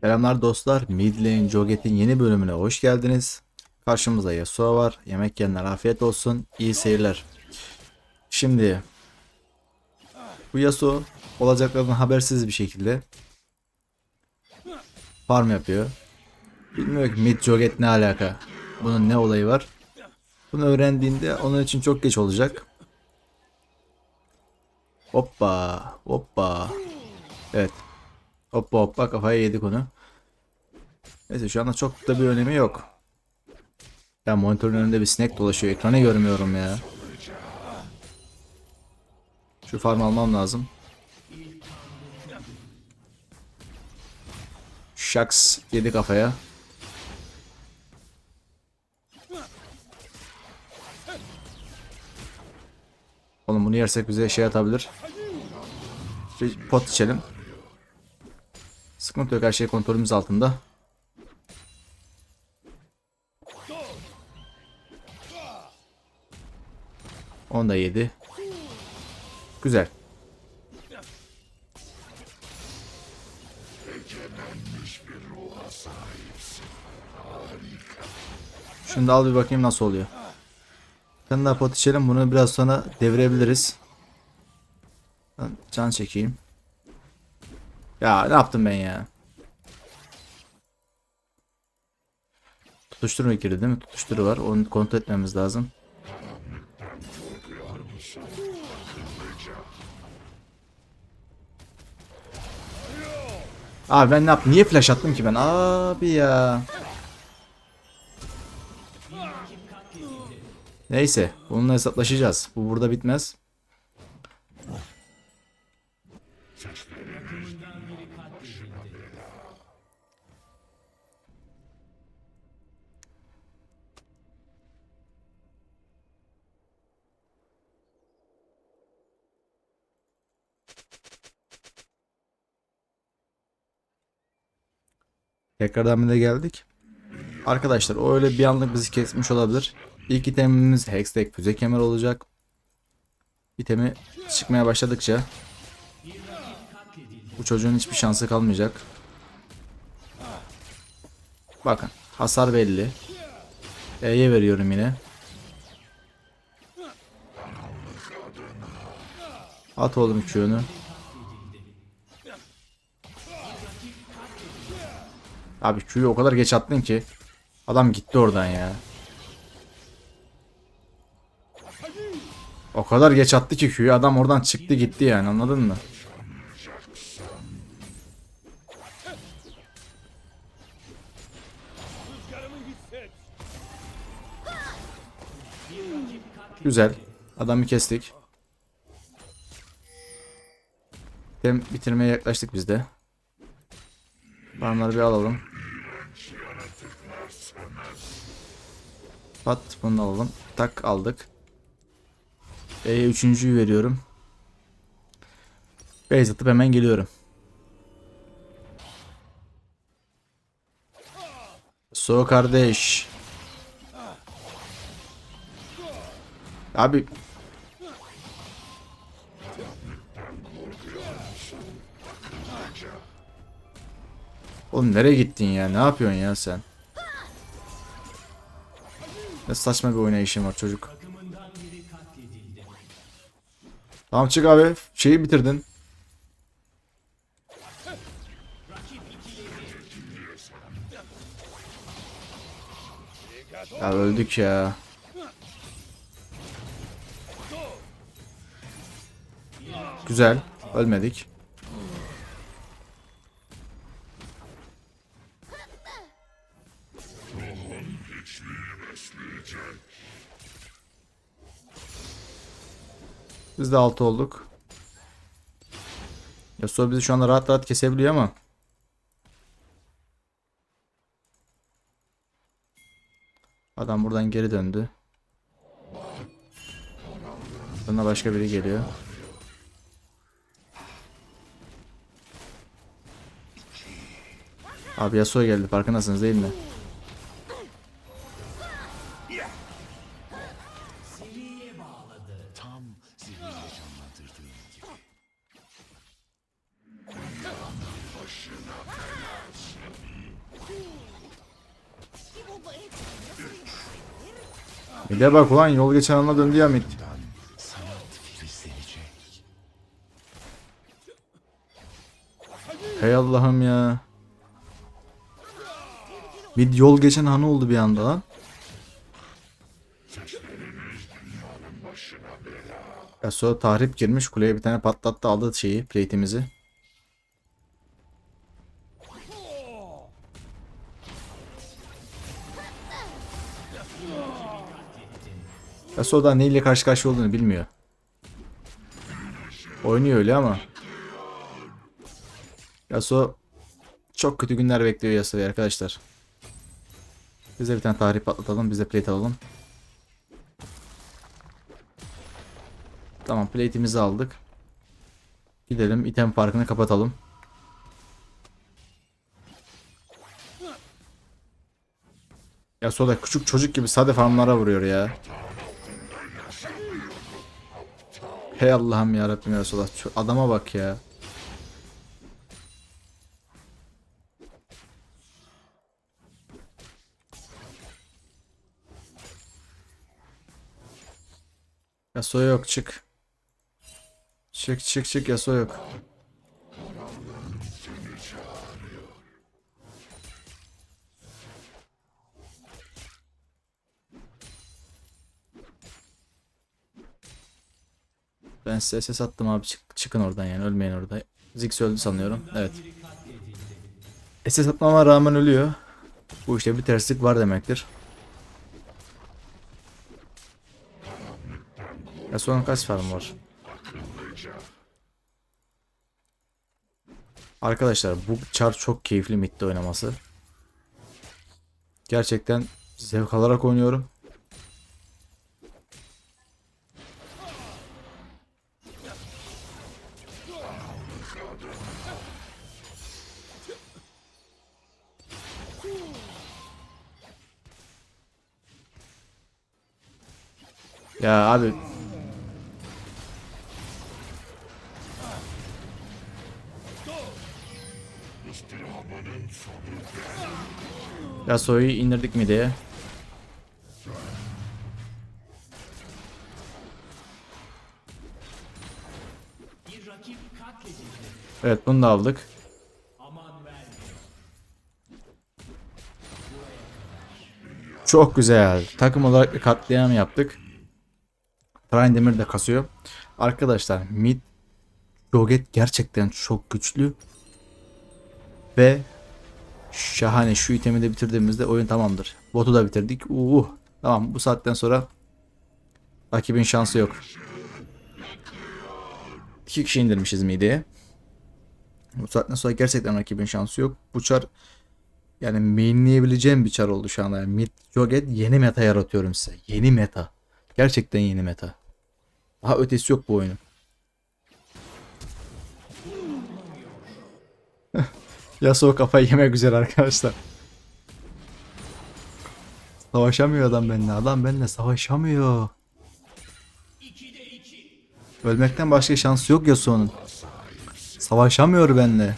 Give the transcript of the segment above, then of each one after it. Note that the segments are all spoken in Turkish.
Selamlar dostlar. Mid Lane Joget'in yeni bölümüne hoş geldiniz. Karşımızda Yasuo var. Yemek yiyenler afiyet olsun. İyi seyirler. Şimdi bu Yasuo olacaklardan habersiz bir şekilde farm yapıyor. Bilmiyor ki Mid Joget ne alaka. Bunun ne olayı var. Bunu öğrendiğinde onun için çok geç olacak. Hoppa hoppa. Evet Hoppa hoppa kafaya yedik onu. Neyse şu anda çok da bir önemi yok. Ya monitörün önünde bir sinek dolaşıyor. Ekranı görmüyorum ya. Şu farm almam lazım. Şaks yedi kafaya. Oğlum bunu yersek bize şey atabilir. Bir pot içelim. Sıkıntı yok her şey kontrolümüz altında. On da yedi. Güzel. Şimdi al bir bakayım nasıl oluyor. Sen daha pot içelim bunu biraz sonra devirebiliriz. Can çekeyim. Ya ne yaptım ben ya? Tutuşturma girdi değil mi? Tutuşturu var. Onu kontrol etmemiz lazım. Abi ben ne yaptım? Niye flash attım ki ben? Abi ya. Neyse. Bununla hesaplaşacağız. Bu burada bitmez. Tekrardan bir geldik. Arkadaşlar o öyle bir anlık bizi kesmiş olabilir. İlk itemimiz Hextech füze kemer olacak. İtemi çıkmaya başladıkça bu çocuğun hiçbir şansı kalmayacak. Bakın hasar belli. E'ye veriyorum yine. At oğlum Q'nu. Abi Q'yu o kadar geç attın ki adam gitti oradan ya. O kadar geç attı ki Q'yu adam oradan çıktı gitti yani anladın mı? Güzel. Adamı kestik. Tem bitirmeye yaklaştık biz de. Farmları bir alalım. Pat bunu alalım. Tak aldık. B'ye üçüncüyü veriyorum. Base atıp hemen geliyorum. So kardeş. Abi Oğlum nereye gittin ya? Ne yapıyorsun ya sen? Ne saçma bir oynayışın var çocuk. Tamam çık abi. Şeyi bitirdin. Ya öldük ya. Güzel. Ölmedik. Biz de 6 olduk. Yasuo bizi şu anda rahat rahat kesebiliyor ama. Adam buradan geri döndü. Buna başka biri geliyor. Abi Yasuo geldi farkındasınız değil mi? Bir de bak ulan yol geçen anla döndü ya filizlenecek. Hey Allah'ım ya. Bir yol geçen hanı oldu bir anda lan. Ya sonra tahrip girmiş kuleye bir tane patlattı aldı şeyi plate'imizi. Yasuo da neyle karşı karşıya olduğunu bilmiyor. Oynuyor öyle ama. Yasuo çok kötü günler bekliyor Yasuo'yu arkadaşlar. Biz de bir tane tahrip patlatalım. Biz de plate alalım. Tamam plate'imizi aldık. Gidelim item farkını kapatalım. Yasuo da küçük çocuk gibi sade farmlara vuruyor ya. Hey Allah'ım ya Rabbim ya Resulallah. Şu adama bak ya. Yasuo yok çık. Çık çık çık Yasuo yok. Ben size ses attım abi çık, çıkın oradan yani ölmeyin orada. Ziggs öldü sanıyorum. Evet. SS atmama rağmen ölüyor. Bu işte bir terslik var demektir. Ya son kaç farm var? Arkadaşlar bu char çok keyifli midde oynaması. Gerçekten zevk alarak oynuyorum. Ya abi Yasuo'yu indirdik mi diye. Evet bunu da aldık. Çok güzel. Takım olarak bir katliam yaptık. Demir de kasıyor. Arkadaşlar mid Joget gerçekten çok güçlü. Ve şahane şu itemi de bitirdiğimizde oyun tamamdır. Botu da bitirdik. Uh, tamam bu saatten sonra rakibin şansı yok. İki kişi indirmişiz mideye. Bu saatten sonra gerçekten rakibin şansı yok. Bu çar yani mainleyebileceğim bir çar oldu şu anda. Yani mid Joget yeni meta yaratıyorum size. Yeni meta. Gerçekten yeni meta. Daha ötesi yok bu oyunun. Yasuo kafayı yemek üzere arkadaşlar. Savaşamıyor adam benimle. Adam benimle savaşamıyor. Ölmekten başka şansı yok Yasuo'nun. Savaşamıyor benimle.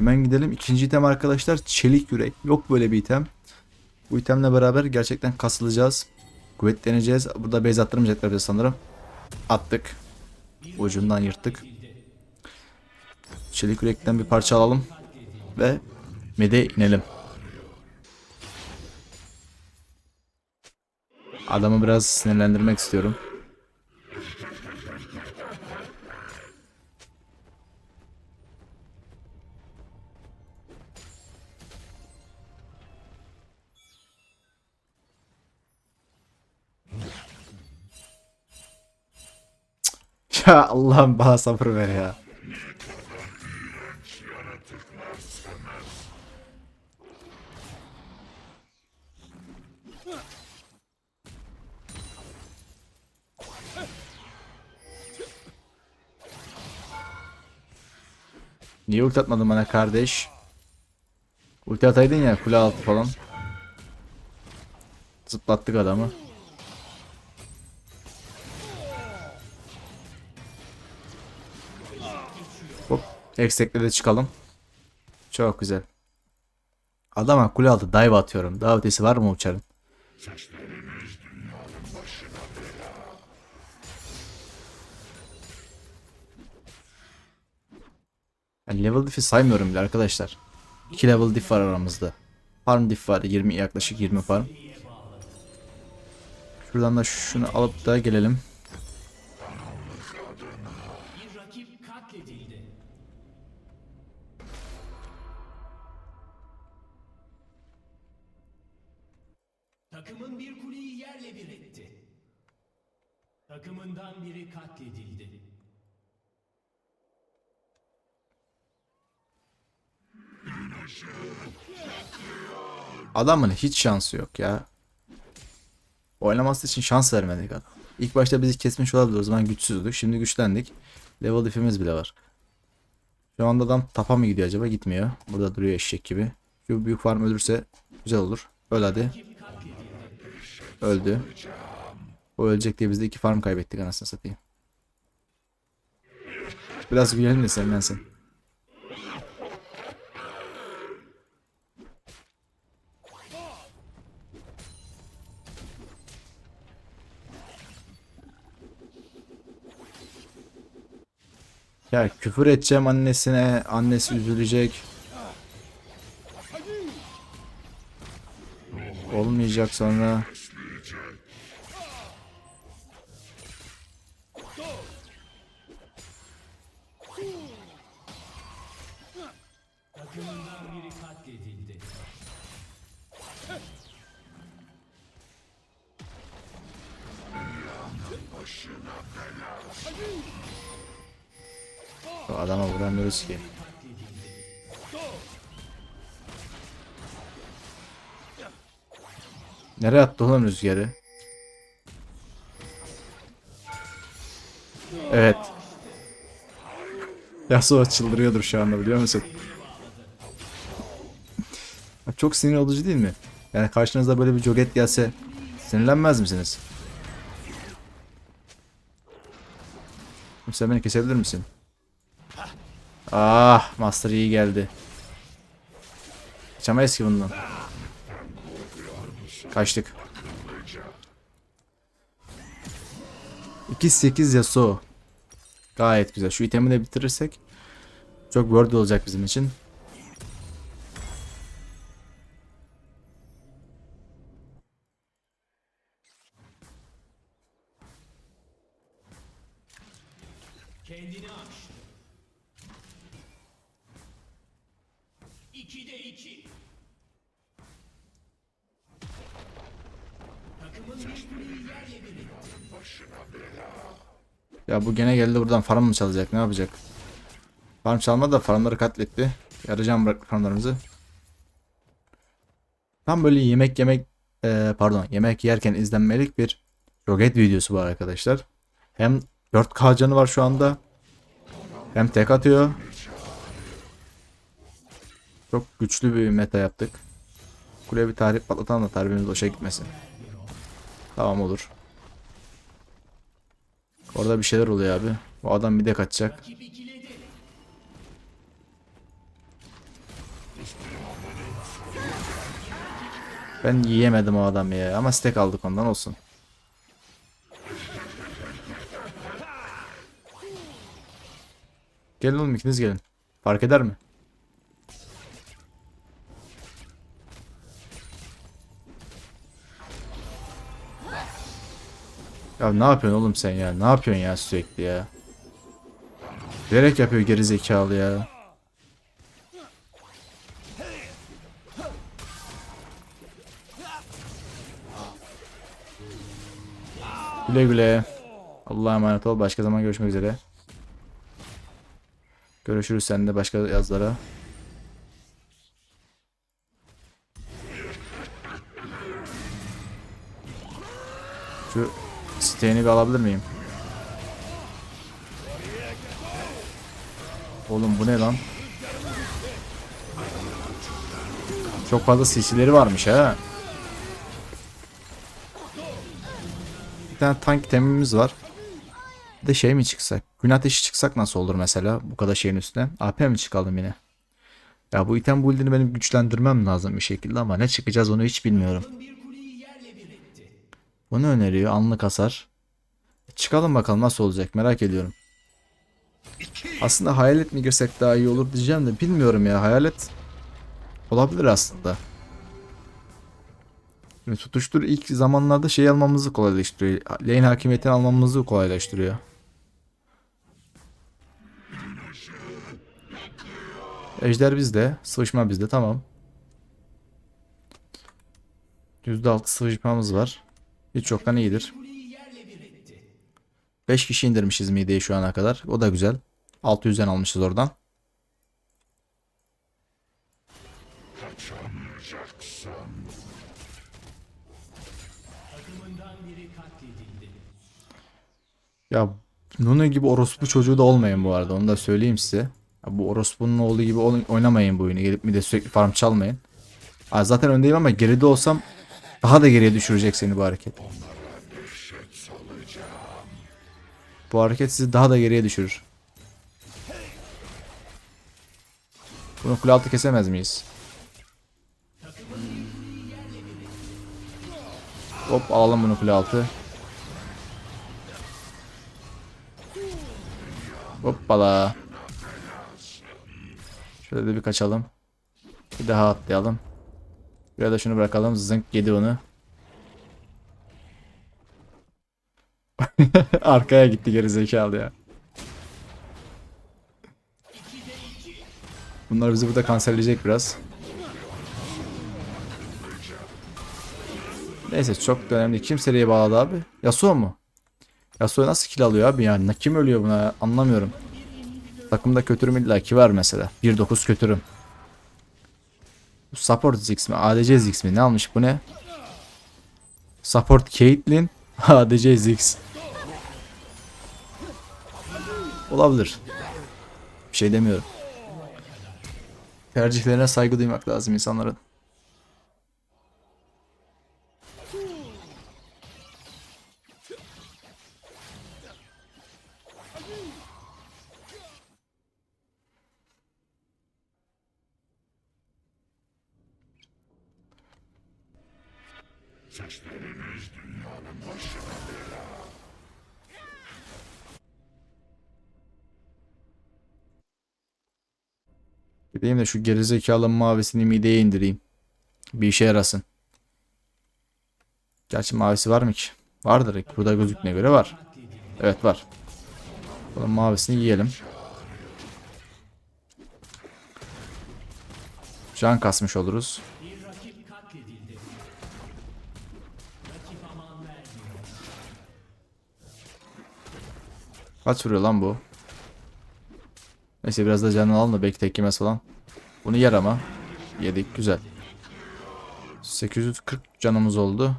Hemen gidelim. İkinci item arkadaşlar çelik yürek. Yok böyle bir item. Bu itemle beraber gerçekten kasılacağız. Kuvvetleneceğiz. Burada base attırmayacaklar bize sanırım. Attık. Ucundan yırttık. Çelik yürekten bir parça alalım. Ve mede inelim. Adamı biraz sinirlendirmek istiyorum. Ya Allah'ım bana sabır ver ya. Niye ulti atmadın bana kardeş? Ulti ataydın ya kule altı falan. Zıplattık adamı. Eksekle de çıkalım. Çok güzel. Adama kule altı dive atıyorum. Daha ötesi var mı uçarın? Yani level diff'i saymıyorum bile arkadaşlar. 2 level diff var aramızda. Farm diff var 20 yaklaşık 20 farm. Şuradan da şunu alıp da gelelim. Adamın hiç şansı yok ya. Oynaması için şans vermedik adam. İlk başta bizi kesmiş olabilir o zaman güçsüzdük. Şimdi güçlendik. Level diff'imiz bile var. Şu anda adam tapa mı gidiyor acaba? Gitmiyor. Burada duruyor eşek gibi. Şu büyük farm ölürse güzel olur. Öl hadi. Öldü. O ölecek diye biz de iki farm kaybettik anasını satayım. Biraz gülelim de sevmensin. Ya küfür edeceğim annesine, annesi üzülecek. Olmayacak sonra. Nereye attı oğlum rüzgarı? Evet. Yasuo çıldırıyordur şu anda biliyor musun? Çok sinir olucu değil mi? Yani karşınıza böyle bir joget gelse sinirlenmez misiniz? Sen beni kesebilir misin? Ah, Master iyi geldi. Kaçamayız ki bundan. Kaçtık. 2-8 Yasuo. Gayet güzel. Şu itemi de bitirirsek çok worth olacak bizim için. Kendini aç. 2'de 2. Ya bu gene geldi buradan farm mı çalacak? Ne yapacak? Farm çalmadı da farmları katletti. Yarayacağım bırak farmlarımızı. Tam böyle yemek yemek eee, pardon yemek yerken izlenmelik bir roket videosu var arkadaşlar. Hem 4K canı var şu anda. Hem tek atıyor. Çok güçlü bir meta yaptık. Kuleye bir tarih patlatan da tarihimiz boşa gitmesin. Tamam olur. Orada bir şeyler oluyor abi. Bu adam bir de kaçacak. Ben yiyemedim o adam ya. Ama stack aldık ondan olsun. Gelin oğlum ikiniz gelin. Fark eder mi? Ya ne yapıyorsun oğlum sen ya? Ne yapıyorsun ya sürekli ya? Bilerek yapıyor geri zekalı ya. Güle güle. Allah'a emanet ol. Başka zaman görüşmek üzere. Görüşürüz sen de başka yazlara. Siteğini bir alabilir miyim? Oğlum bu ne lan? Çok fazla CC'leri varmış ha. Bir tane tank temimiz var. Bir de şey mi çıksak? Gün ateşi çıksak nasıl olur mesela? Bu kadar şeyin üstüne. AP mi çıkalım yine? Ya bu item build'ini benim güçlendirmem lazım bir şekilde ama ne çıkacağız onu hiç bilmiyorum. Bunu öneriyor anlık hasar. Çıkalım bakalım nasıl olacak merak ediyorum. Aslında hayalet mi girsek daha iyi olur diyeceğim de bilmiyorum ya hayalet olabilir aslında. Şimdi tutuştur ilk zamanlarda şey almamızı kolaylaştırıyor. Lane hakimiyetini almamızı kolaylaştırıyor. Ejder bizde. Sıvışma bizde tamam. %6 sıvışmamız var. Hiç yoktan iyidir. 5 kişi indirmişiz mideyi şu ana kadar. O da güzel. 600'den almışız oradan. Ya Nunu gibi orospu çocuğu da olmayın bu arada. Onu da söyleyeyim size. Ya, bu orospunun oğlu gibi oyn- oynamayın bu oyunu. Gelip mide sürekli farm çalmayın. Aa, zaten öndeyim ama geride olsam daha da geriye düşürecek seni bu hareket. Bu hareket sizi daha da geriye düşürür. Bunu kule altı kesemez miyiz? Hop alalım bunu kule altı. Hoppala. Şöyle de bir kaçalım. Bir daha atlayalım. Buraya da şunu bırakalım. Zınk yedi onu. Arkaya gitti geri zekalı ya. Bunlar bizi burada kanserleyecek biraz. Neyse çok önemli. Kim seriye bağladı abi? Yasuo mu? Yasuo nasıl kill alıyor abi yani? Kim ölüyor buna anlamıyorum. Takımda kötürüm illaki var mesela. 1.9 kötürüm. Bu support Ziggs mi? ADC Ziggs mi? Ne almış bu ne? Support Caitlyn. ADC Ziggs. Olabilir. Bir şey demiyorum. Tercihlerine saygı duymak lazım insanların. Gideyim de şu gerizekalı mavisini mideye indireyim. Bir işe yarasın. Gerçi mavisi var mı ki? Vardır. Burada gözüktüğüne göre var. Evet var. Bunun mavisini yiyelim. Can kasmış oluruz. Kaç vuruyor lan bu? Neyse biraz da canını alalım da belki tek yemez falan. Bunu yer ama. Yedik güzel. 840 canımız oldu.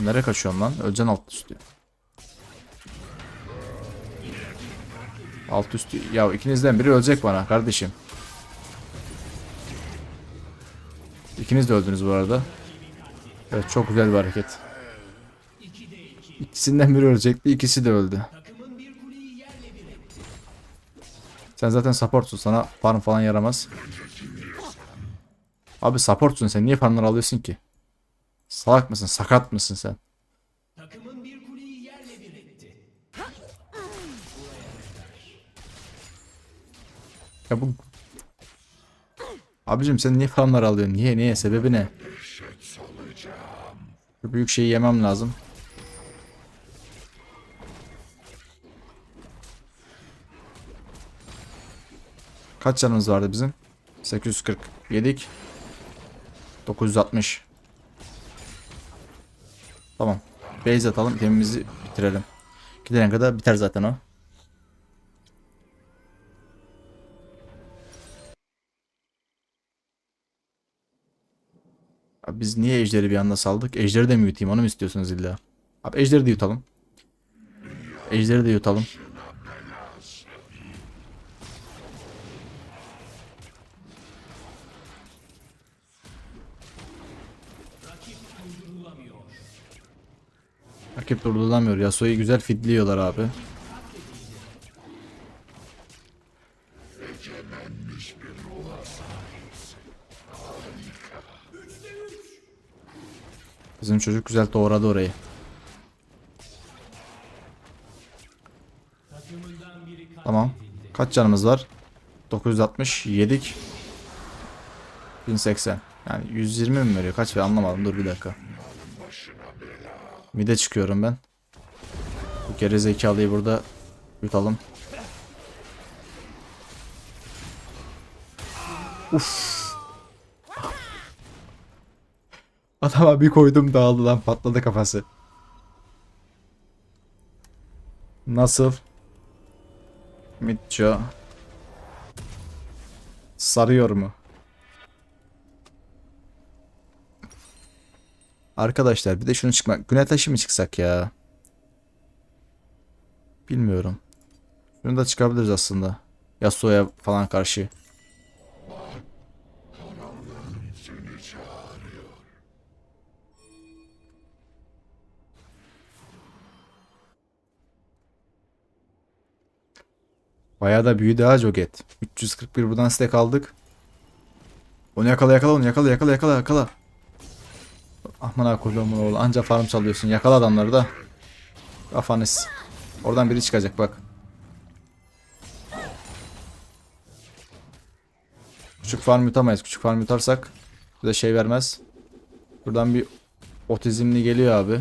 Nereye kaçıyorsun lan? Öleceksin alt üstü. Alt üstü. Ya ikinizden biri ölecek bana kardeşim. İkiniz de öldünüz bu arada. Evet çok güzel bir hareket. İkisinden biri ölecekti, ikisi de öldü. Sen zaten supportsun sana farm falan yaramaz. Abi supportsun sen niye farmları alıyorsun ki? Salak mısın? Sakat mısın sen? Ya bu... Abicim sen niye farmları alıyorsun? Niye niye? Sebebi ne? Şu büyük şeyi yemem lazım. Kaç canımız vardı bizim? 840. Yedik. 960. Tamam. Base atalım. Temimizi bitirelim. Gidene kadar biter zaten o. Abi biz niye ejderi bir anda saldık? Ejderi de mi yutayım onu mu istiyorsunuz illa? Abi ejderi de yutalım. Ejderi de yutalım. Rakip durdurulamıyor. Yasuo'yu güzel fidliyorlar abi. Bizim çocuk güzel doğradı orayı. Tamam. Kaç canımız var? 960 yedik. 1080. Yani 120 mi veriyor? Kaç veriyor anlamadım. Dur bir dakika. Mide çıkıyorum ben. Bu gerizekalıyı burada yutalım. Uf. Adama bir koydum dağıldı lan patladı kafası. Nasıl? Mitcho. Sarıyor mu? Arkadaşlar bir de şunu çıkmak. Güne taşı mı çıksak ya? Bilmiyorum. Şunu da çıkabiliriz aslında. Yasuo'ya falan karşı. Bayağı da büyüdü ha Joget. 341 buradan stack aldık. Onu yakala yakala onu yakala yakala yakala yakala. Aman ha kocaman oğlu anca farm çalıyorsun. Yakala adamları da. Kafanız. Oradan biri çıkacak bak. Küçük farm yutamayız. Küçük farm yutarsak bize şey vermez. Buradan bir otizmli geliyor abi.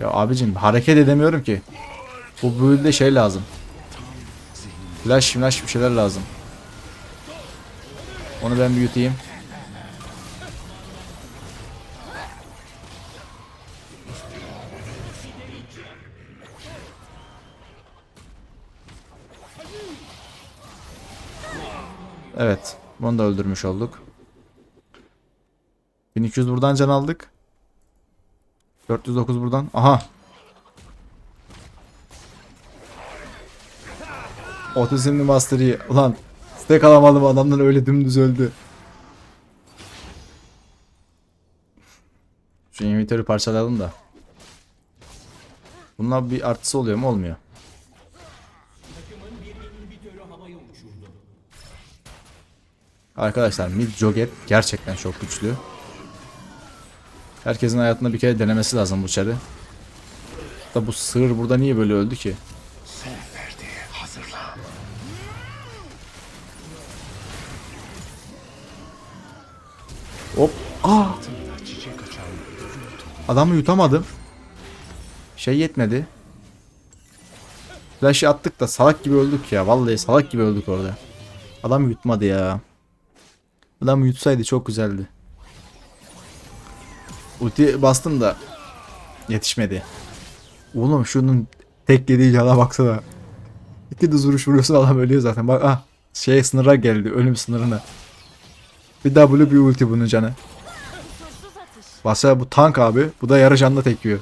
Ya abicim hareket edemiyorum ki. Bu build'de şey lazım. Flash flash bir şeyler lazım. Onu ben bir yutayım. Evet. Bunu da öldürmüş olduk. 1200 buradan can aldık. 409 buradan. Aha. Otizmli Master Yi. Ulan stack alamadım adamdan öyle dümdüz öldü. Şu inventörü parçalayalım da. Bunlar bir artısı oluyor mu? Olmuyor. Arkadaşlar Mid Joget gerçekten çok güçlü. Herkesin hayatında bir kere denemesi lazım bu çarı. Da bu sığır burada niye böyle öldü ki? Hop. Aa! Açan Adamı yutamadım. Şey yetmedi. Flash'ı attık da salak gibi öldük ya. Vallahi salak gibi öldük orada. Adam yutmadı ya. Adam yutsaydı çok güzeldi. Ulti bastım da yetişmedi. Oğlum şunun tek yediği cana baksana. İki düz vuruş vuruyorsun adam ölüyor zaten. Bak ah şey sınıra geldi ölüm sınırına. Bir W bir ulti bunun canı. Basa bu tank abi. Bu da yarı canlı tek yiyor.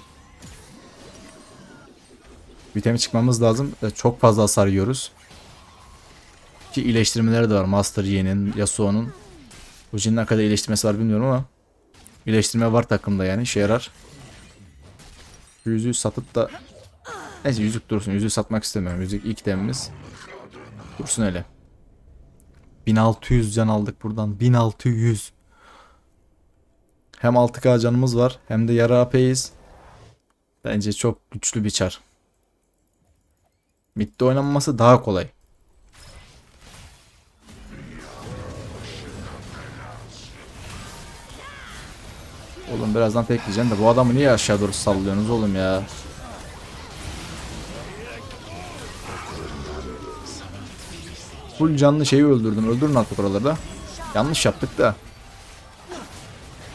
Vitemi çıkmamız lazım. E, Çok fazla hasar yiyoruz. Ki iyileştirmeleri de var. Master Yi'nin, Yasuo'nun. Uji'nin ne kadar iyileştirmesi var bilmiyorum ama. İyileştirme var takımda yani. işe yarar. Şu Yüzüğü satıp da Neyse yüzük dursun. Yüzüğü satmak istemiyorum. Yüzük ilk demimiz. Dursun öyle. 1600 can aldık buradan. 1600. Hem 6k canımız var hem de yarı AP'yiz. Bence çok güçlü bir çar. Mid'de oynanması daha kolay. Oğlum birazdan tekleyeceğim de bu adamı niye aşağı doğru sallıyorsunuz oğlum ya? Full canlı şeyi öldürdüm. Öldürün artık oraları da. Yanlış yaptık da.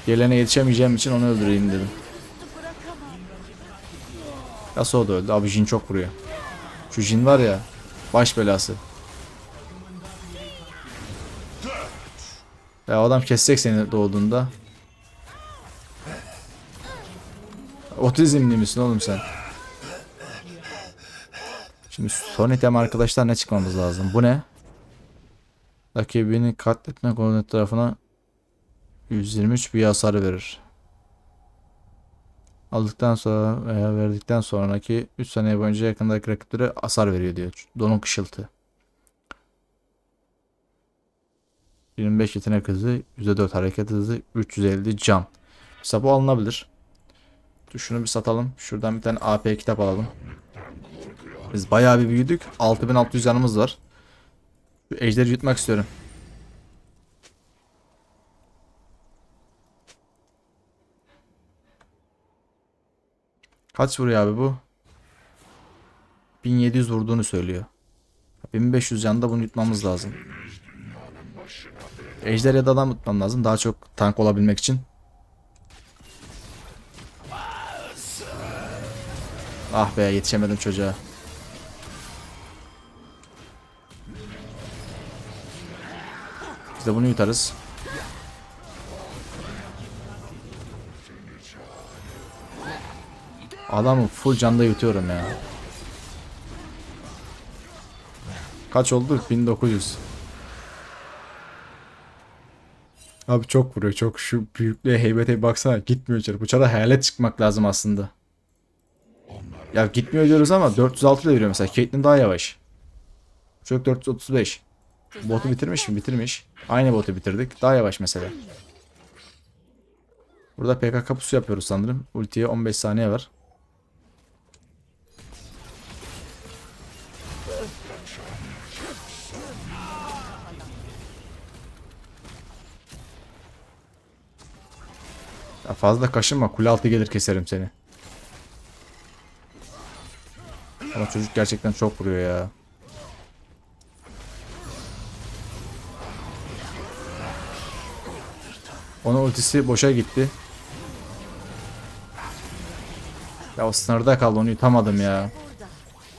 Gelene yetişemeyeceğim için onu öldüreyim dedim. Yasuo da öldü. Abi Jin çok vuruyor. Şu Jin var ya. Baş belası. Ya adam kesecek seni doğduğunda. Otizmli misin oğlum sen? Şimdi son item arkadaşlar ne çıkmamız lazım? Bu ne? rakibini katletme koordinat tarafına 123 bir hasar verir. Aldıktan sonra veya verdikten sonraki 3 saniye boyunca yakındaki rakiplere hasar veriyor diyor. Donuk kışıltı. 25 yetenek hızı, %4 hareket hızı, 350 can. Mesela bu alınabilir. Şunu bir satalım. Şuradan bir tane AP kitap alalım. Biz bayağı bir büyüdük. 6600 canımız var. Şu ejderi yutmak istiyorum. Kaç vuruyor abi bu? 1700 vurduğunu söylüyor. 1500 canda bunu yutmamız lazım. Ejder ya da adam tutmam lazım. Daha çok tank olabilmek için. Ah be yetişemedim çocuğa. Biz de bunu yutarız. Adamı full canda yutuyorum ya. Kaç oldu? 1900. Abi çok vuruyor çok şu büyüklüğe heybete baksana gitmiyor içeri. Bu çara hayalet çıkmak lazım aslında. Ya gitmiyor diyoruz ama 406 ile veriyor mesela. Caitlyn daha yavaş. Çok 435. Botu bitirmiş mi? Bitirmiş. Aynı botu bitirdik. Daha yavaş mesela. Burada PKK pusu yapıyoruz sanırım. Ultiye 15 saniye var. Ya fazla kaşınma. Kule altı gelir keserim seni. Ama çocuk gerçekten çok vuruyor ya. Onun ultisi boşa gitti. Ya o sınırda kaldı onu yutamadım ya.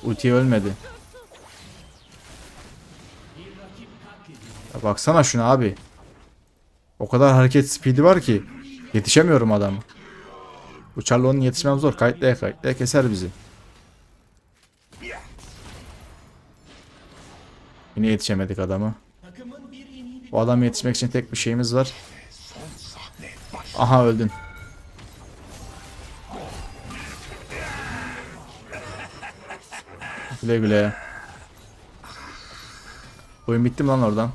Ulti ölmedi. Ya baksana şuna abi. O kadar hareket speedi var ki. Yetişemiyorum adamı. Bu Charlo'nun yetişmem zor. Kayıtlaya kayıtlaya keser bizi. Yine yetişemedik inhibi O adamı yetişmek için tek bir şeyimiz var. Aha öldün. Güle güle. Oyun bitti mi lan oradan?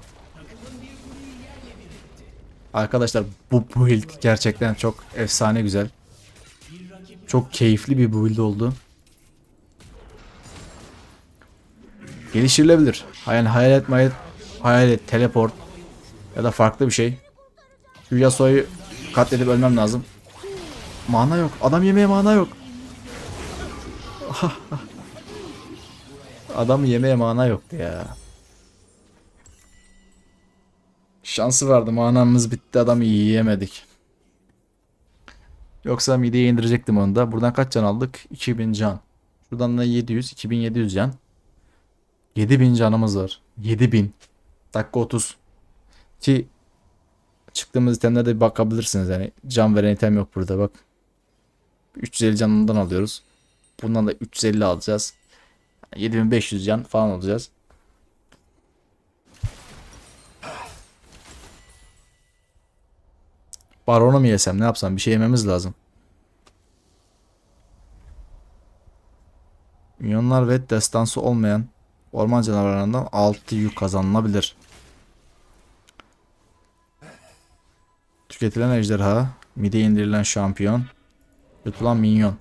Arkadaşlar bu build gerçekten çok efsane güzel. Çok keyifli bir build oldu. Geliştirilebilir. Yani hayalet mayet, hayalet, teleport ya da farklı bir şey. Şu Yasuo'yu katledip ölmem lazım. Mana yok. Adam yemeye mana yok. Adam yemeye mana yoktu ya. Şansı vardı. Manamız bitti. Adamı yiyemedik. Yoksa mideye indirecektim onu da. Buradan kaç can aldık? 2000 can. Şuradan da 700. 2700 can. 7000 canımız var. 7000. Dakika 30. Ki çıktığımız itemlere bir bakabilirsiniz. Yani can veren item yok burada bak. 350 canından alıyoruz. Bundan da 350 alacağız. 7500 can falan alacağız. Baronu mu yesem ne yapsam bir şey yememiz lazım. Minyonlar ve destansı olmayan orman canavarlarından 6 yük kazanılabilir. Tüketilen ejderha, mide indirilen şampiyon, yutulan minyon.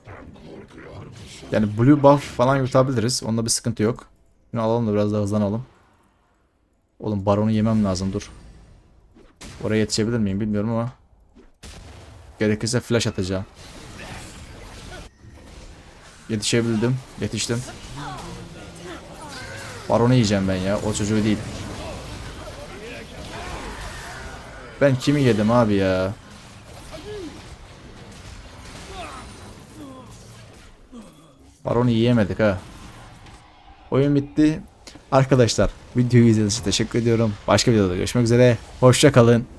Yani blue buff falan yutabiliriz. Onda bir sıkıntı yok. Şunu alalım da biraz daha hızlanalım. Oğlum baronu yemem lazım dur. Oraya yetişebilir miyim bilmiyorum ama. Gerekirse flash atacağım. Yetişebildim. Yetiştim. Baronu yiyeceğim ben ya. O çocuğu değil. Ben kimi yedim abi ya? Baronu yiyemedik ha. Oyun bitti. Arkadaşlar videoyu izlediğiniz için teşekkür ediyorum. Başka videoda görüşmek üzere. Hoşça kalın.